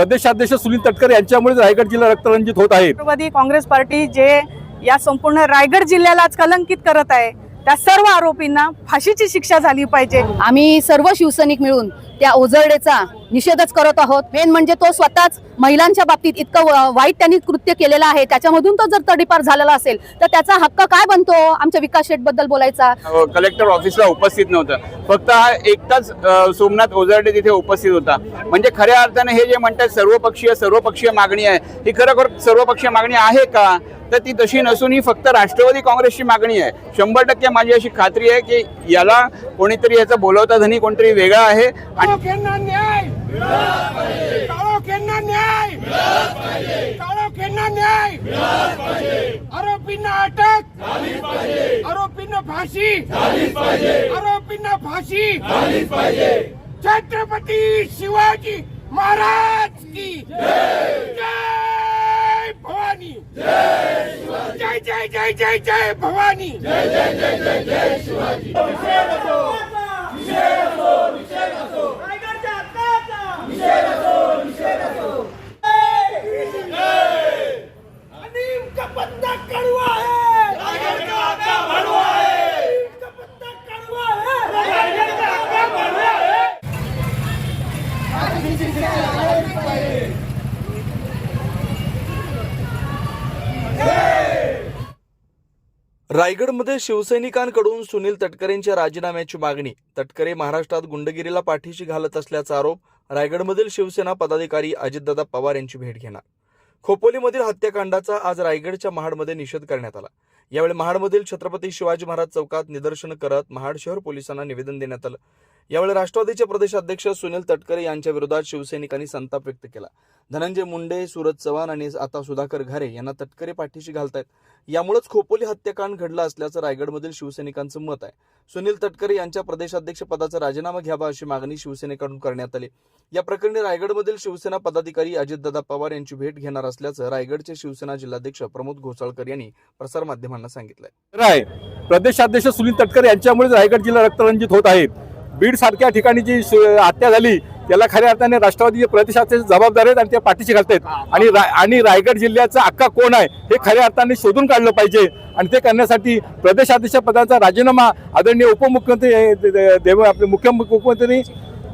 प्रदेशाध्यक्ष सुनील तटकरे यांच्यामुळे रायगड जिल्हा रक्तरंजित होत आहे. राष्ट्रवादी काँग्रेस पार्टी जे या संपूर्ण रायगड जिल्ह्याला आज कलंकित करत आहे त्या सर्व आरोपींना फाशीची शिक्षा झाली पाहिजे. आम्ही सर्व शिवसैनिक मिळून त्या ओझरडेचा निषेधच करत आहोत. मेन म्हणजे तो स्वतःच महिलांच्या बाबतीत इतकं वाईट त्यांनी कृत्य केलेलं आहे. त्याच्यामधून तो जर तडीपार झालेला असेल तर त्याचा हक्क काय बनतो? आमच्या विकास शेठबद्दल बोलायचा. हो, कलेक्टर ऑफिसला उपस्थित नव्हतं. फक्त हा एकटाच सोमनाथ ओझरडे तिथे उपस्थित होता. म्हणजे खऱ्या अर्थाने हे जे म्हणतात सर्वपक्षीय सर्वपक्षीय मागणी आहे ही खरोखर सर्वपक्षीय मागणी आहे का? तर ती तशी नसून ही फक्त राष्ट्रवादी काँग्रेसची मागणी आहे. शंभर टक्के माझी अशी खात्री आहे की याला कोणीतरी याचा बोलवता धनी कोणतरी वेगळा आहे आणि काळोख्यांना न्याय. काळोख्यांना न्याय. काळोख्यांना न्याय. आरोपींना अटक. आरोपींना फाशी. आरोपींना फाशी. छत्रपती शिवाजी महाराज की जय भवानी. जय जय जय जय जय भवानी. नीम का पत्ता कड़वा है रायगढ़ का आका भड़वा है नीम का पत्ता कड़वा है रायगढ़ का आका भड़वा है रायगडमध्ये शिवसैनिकांकडून सुनील तटकरेंच्या राजीनाम्याची मागणी. तटकरे महाराष्ट्रात गुंडगिरीला पाठीशी घालत असल्याचा आरोप रायगडमधील शिवसेना पदाधिकारी अजितदादा पवार यांची भेट घेणार. खोपोलीमधील हत्याकांडाचा आज रायगडच्या महाडमध्ये निषेध करण्यात आला. यावेळी महाडमधील छत्रपती शिवाजी महाराज चौकात निदर्शन करत महाड शहर पोलिसांना निवेदन देण्यात आलं. यावेळी राष्ट्रवादीचे प्रदेशाध्यक्ष सुनील तटकरे यांच्या विरोधात शिवसैनिकांनी संताप व्यक्त केला. धनंजय मुंडे सूरज चव्हाण आणि आता सुधाकर घारे यांना तटकरे पाठीशी घालतायत. यामुळेच खोपोली हत्याकांड घडलं असल्याचं रायगडमधील शिवसैनिकांचं मत आहे. सुनील तटकरे यांच्या प्रदेशाध्यक्ष पदाचा राजीनामा घ्यावा अशी मागणी शिवसेनेकडून करण्यात आली. या प्रकरणी रायगडमधील शिवसेना पदाधिकारी अजितदादा पवार यांची भेट घेणार असल्याचं रायगडचे शिवसेना जिल्हाध्यक्ष प्रमोद घोसाळकर यांनी प्रसारमाध्यमांना सांगितलं खरं प्रदेशाध्यक्ष सुनील तटकरे यांच्यामुळे रायगड जिल्हा रक्तरंजित होत आहे. बीड सारख्या ठिकाणी जी हत्या झाली त्याला खऱ्या अर्थाने राष्ट्रवादीचे प्रदेशाध्यक्ष जबाबदार आहेत आणि त्या पाठीशी घालतायत. आणि रा- आणि रायगड जिल्ह्याचा अक्का कोण आहे हे खऱ्या अर्थाने शोधून काढलं पाहिजे. आणि ते करण्यासाठी प्रदेशाध्यक्ष पदाचा राजीनामा आदरणीय उपमुख्यमंत्री देव आपले मुख्य मुख्यमंत्री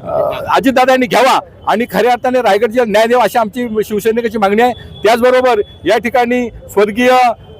अ, अजितदादा यांनी घ्यावा. आणि खऱ्या अर्थाने रायगड जिल्ह्यात न्याय द्यावा अशी आमची शिवसैनिकाची मागणी आहे. त्याचबरोबर या ठिकाणी स्वर्गीय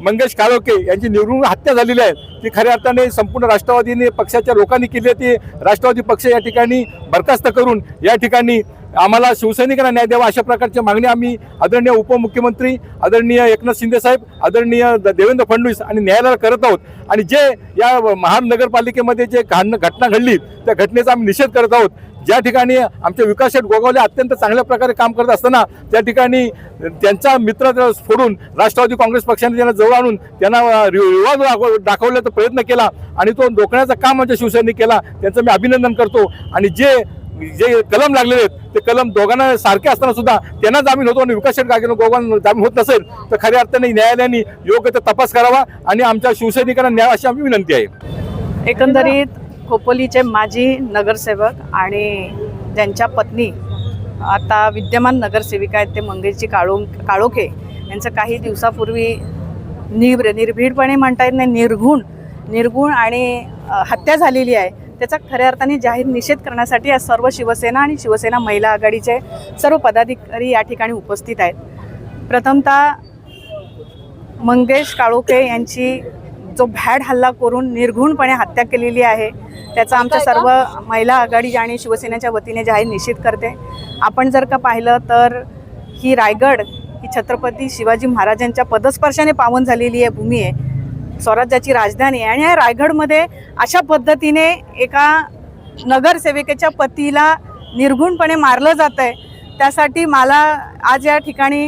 मंगेश काळोके यांची निवडून हत्या झालेली आहे. ती खऱ्या अर्थाने संपूर्ण राष्ट्रवादीने पक्षाच्या लोकांनी केली आहे. ती राष्ट्रवादी पक्ष या ठिकाणी बरखास्त करून या ठिकाणी आम्हाला शिवसैनिकांना न्याय द्यावा अशा प्रकारच्या मागणी आम्ही आदरणीय उपमुख्यमंत्री आदरणीय एकनाथ शिंदे साहेब आदरणीय द- देवेंद्र फडणवीस आणि न्यायालयाला करत आहोत. आणि जे या महानगरपालिकेमध्ये जे घाण- घटना घडली त्या घटनेचा आम्ही निषेध करत आहोत. ज्या ठिकाणी आमचे विकास शेठ गोगावले अत्यंत चांगल्या प्रकारे काम करत असताना त्या ठिकाणी त्यांचा मित्र फोडून राष्ट्रवादी काँग्रेस पक्षाने त्यांना जवळ आणून त्यांना विवाद दाखवल्याचा प्रयत्न केला आणि तो रोखण्याचं काम आमच्या शिवसेनेने केला. त्यांचं मी अभिनंदन करतो. आणि जे जे कलम लागलेले आहेत ते कलम दोघांना सारखे असताना सुद्धा त्यांना जामीन होतो आणि विकास गागे गोगांना जामीन होत नसेल तर खऱ्या अर्थाने न्यायालयाने योग्य ते तपास करावा आणि आमच्या शिवसैनिकांना न्याय अशी आमची विनंती आहे. एकंदरीत खोपोलीचे माजी नगरसेवक आणि त्यांच्या पत्नी आता विद्यमान नगरसेविका आहेत ते मंगेशजी काळो काळोखे. यांचं काही दिवसापूर्वी निर् निर्भीडपणे म्हणता येत नाही निर्घुण निर्गुण आणि हत्या झालेली आहे. त्याचा खऱ्या अर्थाने जाहीर निषेध करण्यासाठी आज सर्व शिवसेना आणि शिवसेना महिला आघाडीचे सर्व पदाधिकारी या ठिकाणी उपस्थित आहेत. प्रथमतः मंगेश काळोखे यांची जो भॅड हल्ला करून निर्घुणपणे हत्या केलेली आहे त्याचा आमच्या सर्व महिला आघाडी आणि शिवसेनेच्या वतीने जाहीर निषेध करते. आपण जर का पाहिलं तर ही रायगड ही छत्रपती शिवाजी महाराजांच्या पदस्पर्शाने पावन झालेली आहे भूमी आहे स्वराज्याची राजधानी आहे. आणि या रायगडमध्ये अशा पद्धतीने एका नगरसेविकेच्या पतीला निर्घुणपणे मारलं जात आहे त्यासाठी मला आज या ठिकाणी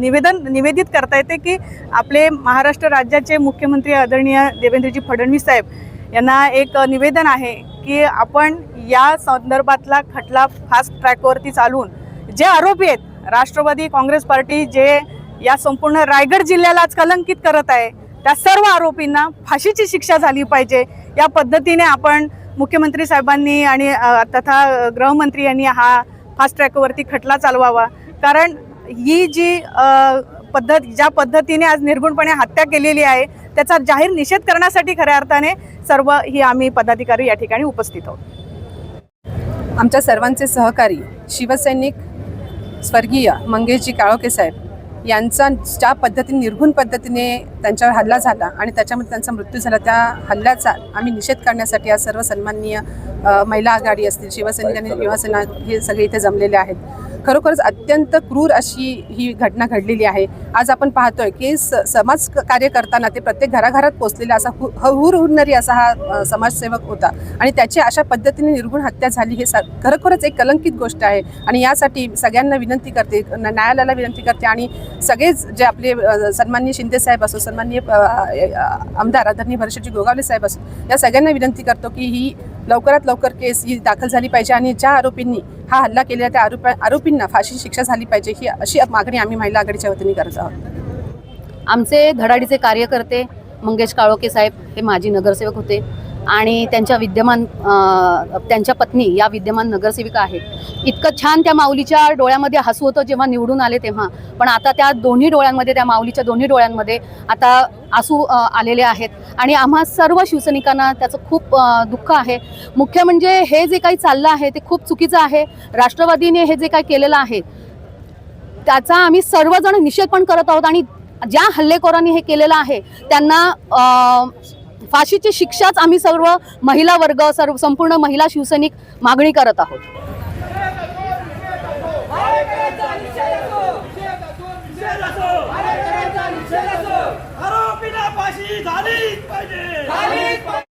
निवेदन निवेदित करता येते की आपले महाराष्ट्र राज्याचे मुख्यमंत्री आदरणीय देवेंद्रजी फडणवीस साहेब यांना एक निवेदन आहे की आपण या संदर्भातला खटला फास्ट ट्रॅकवरती चालवून जे आरोपी आहेत राष्ट्रवादी काँग्रेस पार्टी जे या संपूर्ण रायगड जिल्ह्याला आज कलंकित करत आहे त्या सर्व आरोपींना फाशीची शिक्षा झाली पाहिजे. या पद्धतीने आपण मुख्यमंत्री साहेबांनी आणि तथा गृहमंत्री यांनी हा फास्ट ट्रॅकवरती खटला चालवावा. कारण ही जी पद्धत ज्या पद्धतीने आज निर्गुणपणे हत्या केलेली आहे त्याचा जाहीर निषेध करण्यासाठी खऱ्या अर्थाने सर्व ही आम्ही पदाधिकारी या ठिकाणी उपस्थित आहोत. आमच्या सर्वांचे सहकारी शिवसैनिक स्वर्गीय मंगेशजी काळोके साहेब यांचा ज्या पद्धतीने निर्घुण पद्धतीने त्यांच्यावर हल्ला झाला आणि त्याच्यामध्ये त्यांचा मृत्यू झाला त्या हल्ल्याचा आम्ही निषेध करण्यासाठी आज सर्व सन्माननीय महिला आघाडी असतील शिवसैनिक आणि युवासेना हे सगळे इथे जमलेले आहेत. खरोखरच अत्यंत क्रूर अशी ही घटना घडलेली आहे. आज आपण पाहतोय की स समाज कार्य करताना ते प्रत्येक घराघरात पोचलेला असा हु हुर हुरणारी असा हा समाजसेवक होता. आणि त्याची अशा पद्धतीने निर्गुण हत्या झाली हे स खरोखरच एक कलंकित गोष्ट आहे. आणि यासाठी सगळ्यांना विनंती करते न्यायालयाला विनंती करते आणि सगळेच जे आपले अ, सन्माननीय शिंदे साहेब असो सन्माननीय आमदार आदरणीय भरशेजी गोगावले साहेब असो या सगळ्यांना विनंती करतो की ही लवकरात लवकर केस ही दाखल झाली पाहिजे आणि ज्या आरोपींनी हा हल्ला केलेल्या त्या आरोप आरोपींना फाशी शिक्षा झाली पाहिजे ही अशी मागणी आम्ही महिला आघाडीच्या वतीने करत आहोत. आमचे धडाडीचे कार्यकर्ते मंगेश काळोके साहेब हे माजी नगरसेवक होते. आणि त्यांच्या विद्यमान त्यांच्या पत्नी या विद्यमान नगरसेविका आहेत. इतकं छान त्या माऊलीच्या डोळ्यामध्ये हसू होतं जेव्हा निवडून आले तेव्हा. पण आता त्या दोन्ही डोळ्यांमध्ये त्या माऊलीच्या दोन्ही डोळ्यांमध्ये आता आसू आलेले आहेत. आणि आम्हा सर्व शिवसैनिकांना त्याचं खूप दुःख आहे. मुख्य म्हणजे हे जे काही चाललं आहे ते खूप चुकीचं आहे. राष्ट्रवादीने हे जे काही केलेलं आहे त्याचा आम्ही सर्वजण निषेध पण करत आहोत आणि ज्या हल्लेखोरांनी हे केलेलं आहे त्यांना फाशीची शिक्षाच आम्ही सर्व महिला वर्ग सर्व संपूर्ण महिला शिवसैनिक मागणी करत आहोत. झालीच पाहिजे.